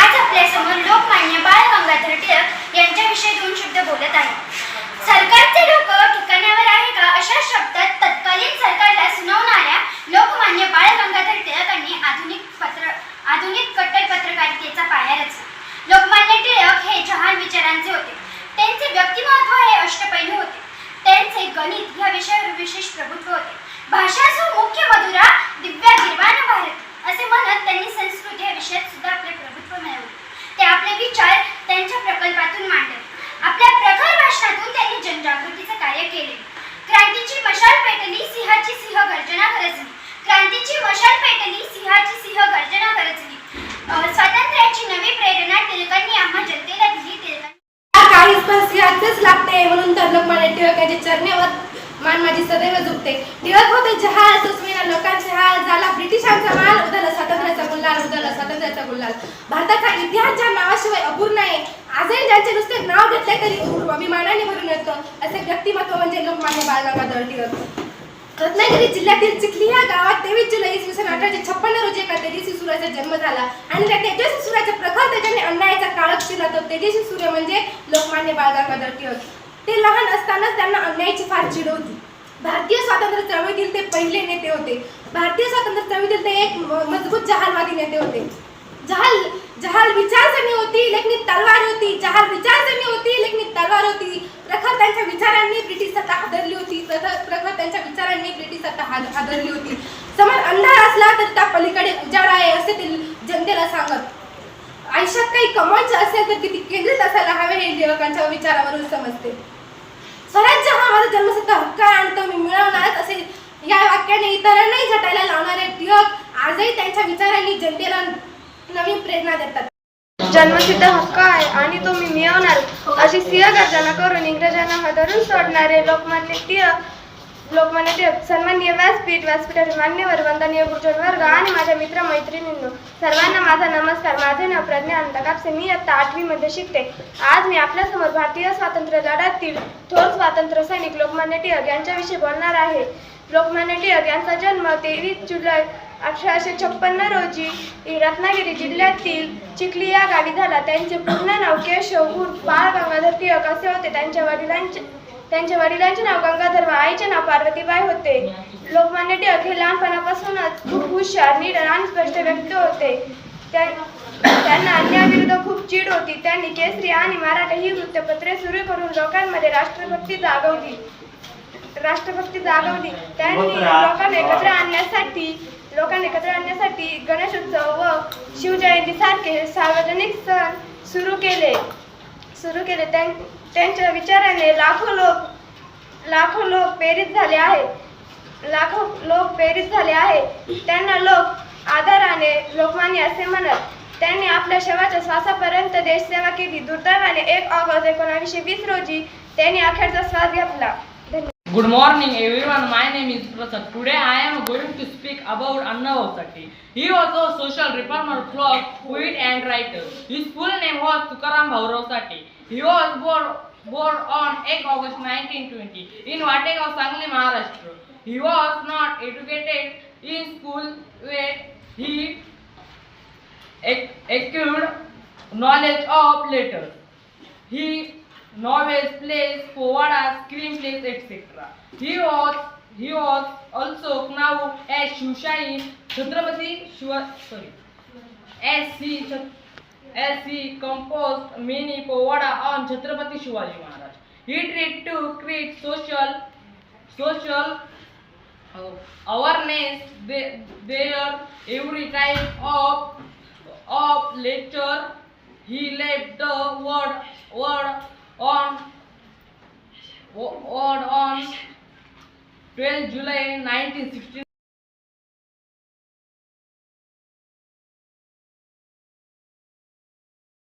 आज आपल्यासमोर लोकमान्य बाळ गंगाधर टिळक यांच्याविषयी दोन शब्द बोलत आहे. सरकारचे लोक ठिकाणावर आहे का अशा शब्दात तत्कालीन सरकारला सुनावणाऱ्या लोकमान्य बाळ गंगाधर टिळकांनी आधुनिक पत्र आधुनिक कट्टर पत्रकारितेचा पाया रचला. लोकमान्य टिळक हे जहान विचारांचे होते. त्यांचे व्यक्तिमत्व हे अष्टपैलू होते. त्यांचे गणित या विषयावर विशेष प्रभुत्व होते. भाषा मुख्य मधुरा दिव्या केले. क्रांतीची मशाल पेटली सिंहाची सिंह गर्जना गरजली क्रांतीची मशाल पेटली सिंहाची सिंह गर्जना गरजली स्वातंत्र्याची नवी प्रेरणा टिळकांनी आम्हा जनतेला दिली टिळकांनी काही स्पर्शियाचेच लागते म्हणून तर लोकमान्य टिळकांच्या चरणेवर मान माझी सदैव झुकते. टिळक होते जहाल सुस्मिना लोकांचे हाल झाला ब्रिटिशांचा माल उदाला स्वातंत्र्याचा गुल्हाल उदाला स्वातंत्र्याचा गुल्हाल भारताचा इतिहास ज्या नावाशिवाय अपूर्ण आहे आजही ज्यांचे नुसते नाव घेतले तरी अभिमानाने भरून येतं? असे व्यक्तिमत्व म्हणजे लोकमान्य बाळ गंगाधर टिळक रत्नागिरी जिल्ह्यातील चिखली या गावात तेवीस जुलै इसवी सन अठराशे छप्पन्न रोजी एका तेजस्वी सूर्याचा जन्म झाला. आणि त्या तेजस्वी सूर्याच्या प्रखर त्याच्याने अन्यायाचा काळक शिरला तो. तेजस्वी सूर्य म्हणजे लोकमान्य बाळ गंगाधर टिळक ते लहान असतानाच त्यांना अन्यायाची फार चिड होती. भारतीय स्वातंत्र्य चळवळीतील ते पहिले नेते होते. भारतीय स्वातंत्र्य चळवळीतील ते एक मजबूत जहालवादी नेते होते. जहाल जहाल विचारसरणी होती लेखनी तलवार होती जहाल विचारसरणी होती लेखनी तलवार होती। प्रखर त्यांच्या विचारांनी ब्रिटिश सत्ता हादरली होती प्रखर प्रखर त्यांच्या विचारांनी ब्रिटिश सत्ता हादरली होती. समोर अंधार असला तर त्या पलीकडे उजाड आहे असे ते जनतेला सांगत. आयुष्यात काही कमवायचं असेल तर किती केंद्रित असायला हवे हे लेखकांच्या विचारावरून समजते. स्वराज्य हा माझा जन्मसत्ता हक्क आहे आणि तो मी मिळवणारच असे या वाक्याने इतरांनाही झटायला लावणारे टिळक आजही त्यांच्या विचारांनी जनतेला नवी प्रेरणा देतात. जन्मसिद्ध हक्क आहे आणि तो मी मिळवणार. अशी सिंह गर्जना करून इंग्रजांना हादरून सोडणारे लोकमान्य टिळक लोकमान्य टिळक सन्माननीय व्यासपीठ व्यासपीठाचे मान्यवर वंदनीय गुरुजन वर्ग आणि माझ्या मित्र मैत्रिणींनो सर्वांना माझा नमस्कार. माझे नाव प्रज्ञा अनंत कापसे मी आता आठवीमध्ये शिकते. आज मी आपल्यासमोर भारतीय स्वातंत्र्य लढ्यातील थोर स्वातंत्र्य सैनिक लोकमान्य टिळक यांच्याविषयी बोलणार आहे. लोकमान्य टिळक यांचा जन्म तेवीस जुलै अठराशे छप्पन्न रोजी रत्नागिरी जिल्ह्यातील चिखली या गावी झाला. त्यांचे पूर्ण नाव केशव उर्फ बाळ गंगाधर टिळक असे होते. त्यांच्या वडिलांचे त्यांच्या वडिलांचे नाव गंगाधर व आईचे नाव पार्वतीबाई होते. लोकमान्य टिळक हे लहानपणापासूनच खूप हुशार निडर आणि स्पष्ट व्यक्ती होते. त्यांना अन्यायाविरुद्ध खूप चीड होती. त्यांनी केसरी आणि मराठा ही वृत्तपत्रे सुरू करून लोकांमध्ये राष्ट्रभक्ती जागवली. राष्ट्रभक्ती जागवली. त्यांनी लोकांना एकत्र आणण्यासाठी लोकांना एकत्र आणण्यासाठी गणेशोत्सव व शिवजयंती सारखे सार्वजनिक सण सुरू केले. सुरू केले. त्यां- त्यांच्या विचाराने लाखो लोक लाखो लोक प्रेरित झाले आहे. लाखो लोक प्रेरित झाले आहे. त्यांना लोक आदराने लोकमान्य असे म्हणत त्यांनी आपल्या शेवटच्या श्वासापर्यंत देशसेवा केली. दुर्दैवाने एक ऑगस्ट एकोणावीसशे वीस रोजी त्यांनी अखेरचा श्वास घेतला. Good morning everyone, my name is Prasad. Today I am going to speak about Anna Sati. He was a social reformer, blogger, poet and writer. His full name was Tukaram Bhaurosati. He was born, born on 8 August 1920 in Vategaon, Sangli, Maharashtra. He was not educated in school where he acquired knowledge of letters. He novels, plays, poems, screenplays, etc. He was he was also now as Shivshai Chhatrapati Shiva sorry as he as he composed many poems on Chhatrapati Shivaji Maharaj. He tried to create social social uh, awareness there, every type of of lecture he left the word word on on on 12 July 1916